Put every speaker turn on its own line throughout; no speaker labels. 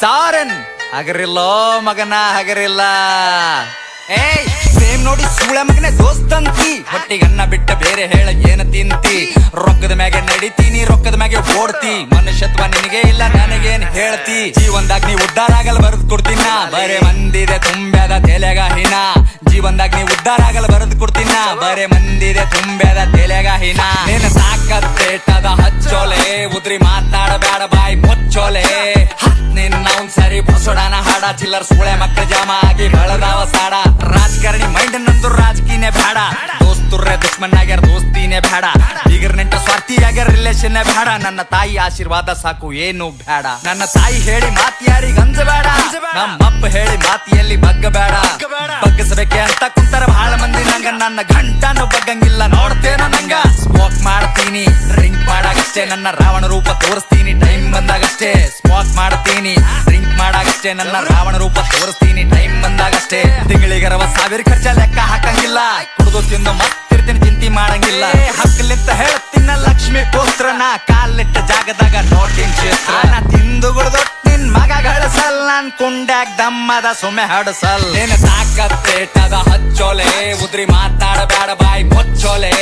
ಸಾರನ್. ಹಗರಿಲ್ಲೋ ಮಗನ, ಹಗರಿಲ್ಲ. ಏಯ್, ಸೇಮ್ ನೋಡಿ ಸೂಳೆ ಮಗನೇ ದೋಸ್ತಂತಿ. ಹೊಟ್ಟಿಗನ್ನ ಬಿಟ್ಟ ಬೇರೆ ಹೇಳ ಏನ ತಿಂತಿ? ರೊಕ್ಕದ ಮ್ಯಾಗೆ ನಡಿತೀನಿ, ರೊಕ್ಕದ ಮ್ಯಾಗೆ ಓಡ್ತಿ. ಮನುಷ್ಯತ್ವ ನಿನಗೆ ಇಲ್ಲ, ನನಗೇನ್ ಹೇಳ್ತಿ? ಜೀವನ್ದಾಗ ನೀ ಉದ್ದಾರ ಆಗಲ್ಲ, ಬರೆದು ಕೊಡ್ತೀನ. ಬರೇ ಮಂದಿದೆ ತುಂಬ್ಯಾದ ತೆಲೆಗ ಹಿನ ಜೀವನ್ದಾಗ ನೀ ಉದ್ದಾರ ಆಗಲ್ಲ, ಬರೆದು ಕೊಡ್ತೀನ. ಬರೇ ಮಂದಿದೆ ತುಂಬ್ಯಾದ ತೆಲೆಗ ಹಿನ ಸರಿ ಬಸೋಡಾನ ಹಾಡ, ಚಿಲ್ಲರ್ ಸುಳೆ ಮಕ್ಕಳ ಜಾಮ ಆಗಿ ಬೆಳದಾವ ಸಾಡ. ರಾಜಕಾರಣಿ ಮೈಂಡ್ ನಂದು ರಾಜಕೀಯನೇ ಬೇಡ. ದೋಸ್ತುರ್ರೆ ದುಶ್ಮನ್ ಆಗ್ಯಾರ, ದೋಸ್ತಿನೇ ಬೇಡ. ಈಗ ನೆಂಟ ಸ್ವಾರ್ಥಿ ಆಗ್ಯಾರ ರಿಲೇಷನ್ ಬೇಡ. ನನ್ನ ತಾಯಿ ಆಶೀರ್ವಾದ ಸಾಕು, ಏನು ಬೇಡ. ನನ್ನ ತಾಯಿ ಹೇಳಿ ಮಾತ್ ಯಾರಿಗ ಅಂಜಬೇಡ. ನಮ್ಮಪ್ಪ ಹೇಳಿ ಮಾತಿಯಲ್ಲಿ ಬಗ್ಗಬೇಡ. ಬಗ್ಗಿಸಬೇಕೆ ಅಂತ ಕುಂತಾರ ಬಹಳ ಮಂದಿ. ನಂಗ ನನ್ನ ಗಂಟನು ಬಗ್ಗಂಗಿಲ್ಲ, ನೋಡ್ತೇನ ನಂಗ. ಸ್ಮೋಕ್ ಮಾಡ್ತೀನಿ ಡ್ರಿಂಕ್ ಮಾಡಾಗಷ್ಟೇ ನನ್ನ ರಾವಣ ರೂಪ ತೋರಿಸ್ತೀನಿ ಟೈಮ್ ಬಂದಾಗಷ್ಟೇ. ಸ್ಮೋಕ್ ಮಾಡ್ತೀನಿ ಡ್ರಿಂಕ್ ಮಾಡಾಗಷ್ಟೇ ನನ್ನ ರಾವಣ ರೂಪ ತೋರಿಸ್ತೀನಿ ಟೈಮ್ ಬಂದಾಗಷ್ಟೇ. ತಿಂಗಳಿಗರವ ಸಾವಿರ ಖರ್ಚ ಲೆಕ್ಕ ಹಾಕಂಗಿಲ್ಲ. ಕುಡಿದು ತಿಂದು ಮತ್ತಿರ್ತೀನಿ ಚಿಂತಿ ಮಾಡಂಗಿಲ್ಲ. ಹಕ್ಕಲಿಂತ ಹೇಳ್ತೀನ ಲಕ್ಷ್ಮಿ ಪುತ್ರನ ಕಾಲಿಟ್ಟ ಜಾಗದಾಗ ನೋಡ್ತೀನಿ ಕ್ಷೇತ್ರ ನಾ ತಿಂದು ಗುಡ್ದೊಟ್ಟು ನಿನ್ ಮಗ ಗಳಿಸಲ್ ನನ್ ಕುಂಡ್ಯಾಗ ದಮ್ಮದ ಸುಮ್ಮೆ ಹಡಸಲ್. ನಿನ್ನ ತಾಕತ್ತೇಟದ ಹಚ್ಚೋಲೆ ಉದ್ರಿ ಮಾತಾಡಬೇಡ ಬಾಯಿ ಮುಚ್ಚೋಲೆ.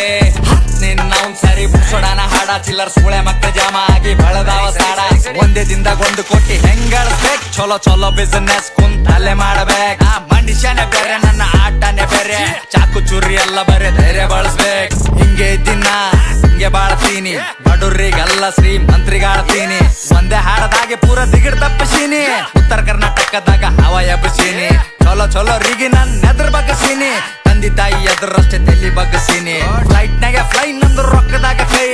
ಅವ್ನ್ ಸರಿ ಬಿಡ್ಸೋಣ ಹಾಡ, ಚಿಲ್ಲರ್ ಸೂಳೆ ಮಕ್ಕಳ ಜಾಮ ಆಗಿ ಬೆಳದಾವ ಸಾಡ. ಒಂದೇ ದಿನ ಒಂದು ಕೋಟಿ ಹೆಂಗಳಿಸ್ಬೇಕು? ಚಲೋ ಚಲೋ ಬಿಸಿನೆಸ್ ಕುಂತಲ್ಲೇ ಮಾಡಬೇಕು. ಆ ಮನುಷ್ಯನೇ ಬೇರೆ, ನನ್ನ ಆಟನೆ ಬೇರೆ. ಚಾಕು ಚುರಿ ಎಲ್ಲ ಬರೇ ಧೈರ್ಯ ಬಳಸ್ಬೇಕು. ಹಿಂಗೆ ದಿನ ಹಿಂಗೆ ಬಾಳ್ತೀನಿ. ಬಡುರ್ರಿಗೆಲ್ಲ ಶ್ರೀ ಮಂತ್ರಿಗಾಳ್ತೀನಿ ಒಂದೇ ಹಾಡದಾಗೆ ಪೂರ ದಿಗಿಡ್ ತಪ್ಪಿಸೀನಿ. ಉತ್ತರ ಕರ್ನಾಟಕದಾಗ ಹವ ಎಬ್ಬಸೀನಿ ಚಲೋ ಚಲೋ ರಿಗೆ ನನ್ನ ಎದ್ರ ಬಗ್ಗಸೀನಿ. ತಂದಿ ತಾಯಿ ಎದುರಷ್ಟೇ ತಲಿ ಬಗ್ಗಸೀನಿ. ಫ್ಲೈಟ್ ನಾಗ ನಂದು ರೊಕ್ಕದಾಗ ಕೈ.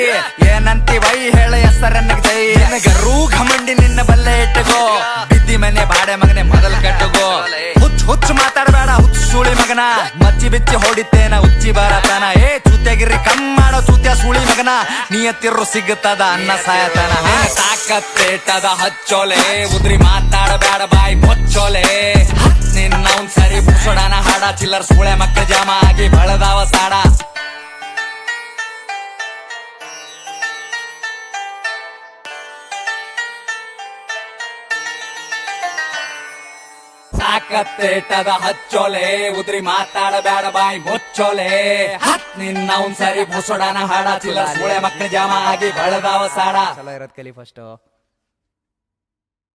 ಏನಂತಿ ವೈ ಹೇಳ ಹೆಸರನ್ನಗ ಜೈ ನಿನಗರೂ ಘಮಂಡಿ ನಿನ್ನ ಬಲ್ಲೆ ಇಟ್ಟಗೋ ಬಿದ್ದಿ ಮನೆ ಬಾಡೆ ಮಗನೆ ಮೊದಲು ಕಟ್ಟಗೋ ಹುಚ್ಚ ಹುಚ್ಚ ಮಾತಾಡಬೇಡ, ಹುಚ್ಚ ಸುಳಿ ಮಗನ. ಮಚ್ಚಿ ಬಿಚ್ಚಿ ಹೊಡಿತೇನ ಉಚ್ಚಿ ಬರತನ. ಏ ಚೂತ್ಯಾಗಿರಿ ಕಮ್ ಮಾಡೋ ಚೂತ್ಯ ಸುಳಿ ಮಗನ. ನಿಯತ್ತಿರು ಸಿಗುತ್ತದ ಅನ್ನ ಸಾಯತನ. ಸಾಕತ್ತೇಟದ ಹಚ್ಚೋಲೆ. ಉದ್ರಿ ಮಾತಾಡಬೇಡ, ಬಾಯಿ ಮೊಚ್ಚೋಲೆ. ನಿನ್ನ ಒಂದ್ ಸರಿ ಬುಸೋಡಾನ ಹಾಡ, ಚಿಲ್ಲರ್ ಸುಳೆ ಮಕ್ಕಳ ಜಾಮ ಆಗಿ ಬಳದಾವ ಸಾಡ. ಸಾಕತ್ತೇಟದ ಹಚ್ಚೋಲೆ, ಉದ್ರಿ ಮಾತಾಡಬೇಡ ಬಾಯಿ ಮುಚ್ಚೋಲೆ. ಹತ್ ನಿನ್ನ ಒಂದ್ಸರಿ ಸರಿ ಬುಸೋಡಾನ ಹಾಡ ಚಿಲ್ಲ ಸುಳೆ ಮಕ್ಕಳ ಜಾಮ ಆಗಿ ಬಳದಾವ ಸಾಡ.
ಇರೋದ್ ಕಲಿ ಫಸ್ಟ್